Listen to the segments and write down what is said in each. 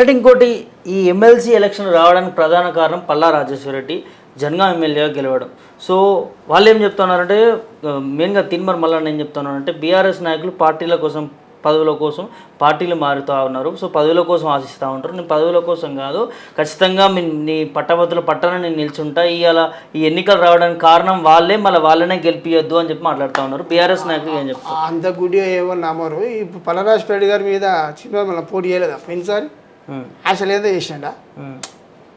అంటే ఇంకోటి ఈ ఎమ్మెల్సీ ఎలక్షన్ రావడానికి ప్రధాన కారణం పల్లా రాజేశ్వర రెడ్డి జనగాం ఎమ్మెల్యేగా గెలవడం. సో వాళ్ళు ఏం చెప్తున్నారంటే మెయిన్గా తిన్మర్ మల్లన్న ఏం చెప్తున్నారంటే బీఆర్ఎస్ నాయకులు పార్టీల కోసం పదవుల కోసం పార్టీలు మారుతూ ఉన్నారు. సో పదవుల కోసం ఆశిస్తూ ఉంటారు. నేను పదవుల కోసం కాదు ఖచ్చితంగా మీ నీ పట్టభద్రుల పట్టణ నేను నిల్చుంటా. ఇవాళ ఈ ఎన్నికలు రావడానికి కారణం వాళ్ళే మళ్ళీ వాళ్ళనే గెలిపియొద్దు అని చెప్పి మాట్లాడుతూ ఉన్నారు. బీఆర్ఎస్ నాయకులు ఏం చెప్తారు? అంత గుడి ఏమో నమ్మరు. ఇప్పుడు పలరాజపేట గారి మీద చిన్న పోటీ చేయలేదా? పోయినసారి? అసలు ఏదో చేసిండా?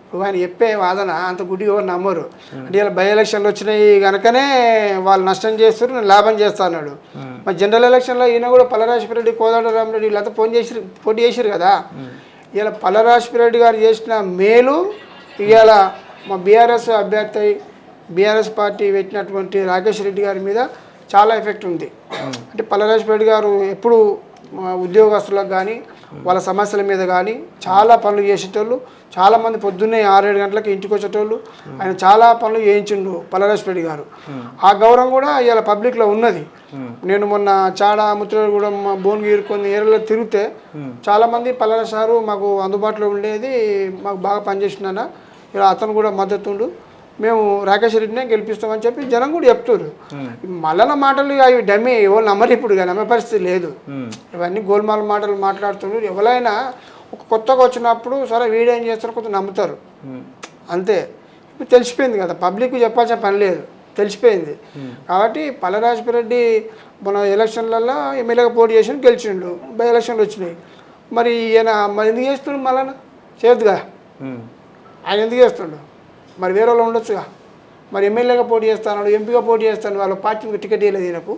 ఇప్పుడు ఆయన చెప్పే వాదన అంత గుడి ఎవరు నమ్మరు. అంటే ఇలా బై ఎలక్షన్లు వచ్చినాయి కనుకనే వాళ్ళు నష్టం చేస్తారు నేను లాభం చేస్తా అన్నాడు. మరి జనరల్ ఎలక్షన్లో ఈయన కూడా పల్లరాజపరెడ్డి కోదండరామరెడ్డి వీళ్ళంతా ఫోన్ చేసి పోటీ చేసిరు కదా. ఇలా పల్లరాజపరెడ్డి గారు చేసిన మేలు ఇవాళ మా బీఆర్ఎస్ అభ్యర్థి బీఆర్ఎస్ పార్టీ పెట్టినటువంటి రాకేష్ రెడ్డి గారి మీద చాలా ఎఫెక్ట్ ఉంది. అంటే పల్లరాజపరెడ్డి గారు ఎప్పుడు ఉద్యోగస్తులకు కానీ వాళ్ళ సమస్యల మీద కానీ చాలా పనులు చేసేటోళ్ళు చాలామంది పొద్దున్నే ఆరేడు గంటలకు ఇంటికి వచ్చేటోళ్ళు ఆయన చాలా పనులు చేయించిండు పల్లరాజపరెడ్డి గారు. ఆ గౌరవం కూడా ఇవాళ పబ్లిక్లో ఉన్నది. నేను మొన్న చాడ ముత్తులు కూడా మా భువనగిరి కొన్ని ఏరియాలో తిరిగితే చాలామంది పల్లెల సారు మాకు అందుబాటులో ఉండేది మాకు బాగా పనిచేసిందన్న ఇలా అతను కూడా మద్దతుండు మేము రాకేష్ రెడ్డినే గెలిపిస్తామని చెప్పి జనం కూడా చెప్తారు మళ్ళన మాటలు అవి డమ్మి ఎవరు నమ్మరు ఇప్పుడు నమ్మే పరిస్థితి లేదు. ఇవన్నీ గోల్మాల మాటలు మాట్లాడుతున్నారు. ఎవరైనా ఒక కొత్తగా వచ్చినప్పుడు సరే వీడియో ఏం చేస్తారు కొంత నమ్ముతారు. అంతే. ఇప్పుడు తెలిసిపోయింది కదా పబ్లిక్ చెప్పాల్సిన పని లేదు తెలిసిపోయింది. కాబట్టి పల్లరాజరెడ్డి మన ఎలక్షన్లలో ఎమ్మెల్యేగా పోటీ చేసి గెలిచిండు బై ఎలక్షన్లు వచ్చినాయి. మరి ఈయన మరి ఎందుకు చేస్తుండు మళ్ళా చేయొద్దుగా ఉమ్, ఆయన ఎందుకు చేస్తుండు మరి వేరే వాళ్ళు ఉండొచ్చుగా మరి ఎమ్మెల్యేగా పోటీ చేస్తాను ఎంపీగా పోటీ చేస్తాను వాళ్ళ పార్టీకి టికెట్ ఇవ్వలేదు ఈయనకు.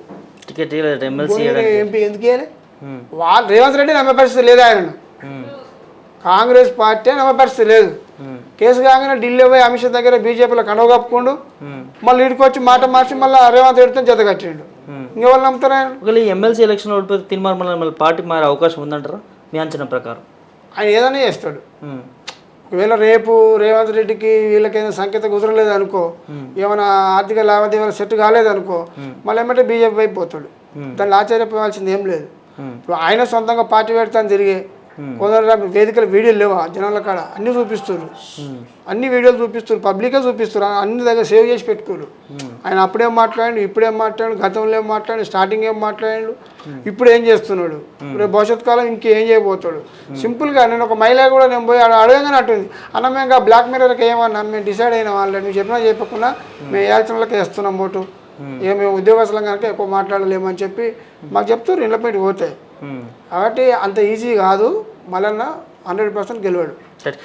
టికెట్ ఇవ్వలేదు ఎమ్మెల్సీ ఎంపీ ఎందుకు ఇవ్వలే ఉమ్, వాళ్ళు రేవంత్ రెడ్డి నమ్మే పరిస్థితి లేదు ఆయనను ఉమ్, కాంగ్రెస్ పార్టీ నమ్మే పరిస్థితి లేదు. ఉమ్, కేసు కాగానే ఢిల్లీ పోయి అమిత్ షా దగ్గర బీజేపీలో కండవ కప్పుకోండు. మళ్ళీ ఇడికి వచ్చి మాట మార్చి మళ్ళీ రేవంత్ రెడ్డితో జత కట్టిండు. Hmm. ఇంకెవరు నమ్ముతారు ఆయన? ఒకవేళ ఎమ్మెల్సీ ఎలక్షన్ ఓడిపోతే తిన్మార్ మళ్ళీ పార్టీ మారే అవకాశం ఉందంటారా? మీ అంచనా ప్రకారం. ఆయన ఏదైనా చేస్తాడు. ఒకవేళ రేపు రేవంత్ రెడ్డికి వీళ్ళకైనా సంకేతం కుదరలేదు అనుకో ఏమైనా ఆర్థిక లావాదేవీలు సెట్ కాలేదు అనుకో మళ్ళీ ఏమంటే బీజేపీ వైపు పోతాడు. దాన్ని ఆశ్చర్యపోవాల్సింది ఏం లేదు. ఇప్పుడు ఆయన సొంతంగా పార్టీ పెడతాను తిరిగి కొందరు వేదికల వీడియోలు లేవా. జనాల కాడ అన్ని చూపిస్తారు ఉమ్, అన్ని వీడియోలు చూపిస్తారు పబ్లికే చూపిస్తారు అన్ని దగ్గర సేవ్ చేసి పెట్టుకోరు ఆయన అప్పుడేం మాట్లాడాడు ఇప్పుడేం మాట్లాడాడు గతంలో ఏం మాట్లాడాడు స్టార్టింగ్ ఏం మాట్లాడాడు ఇప్పుడు ఏం చేస్తున్నాడు? రేపు భవిష్యత్ కాలం ఇంకేం చేయబోతాడు? సింపుల్గా నేను ఒక మహిళ కూడా నేను పోయి అడగగానే అట్టుంది అన్న మేము బ్లాక్ మెయిలర్కి ఏమన్నా మేము డిసైడ్ అయిన వాళ్ళు. నువ్వు చెప్పినా చెప్పకుండా మేము యాక్షన్లకి వేస్తున్నాం ఓటు. ఇక మేము ఉద్యోగస్తులం కనుక ఎక్కువ మాట్లాడలేమని చెప్పి మాకు చెప్తారు ఇళ్ళ పెట్టి పోతాయి. కాబట్టి అంత ఈజీ కాదు. మళ్ళీ హండ్రెడ్ పర్సెంట్ గెలవాడు. సరే.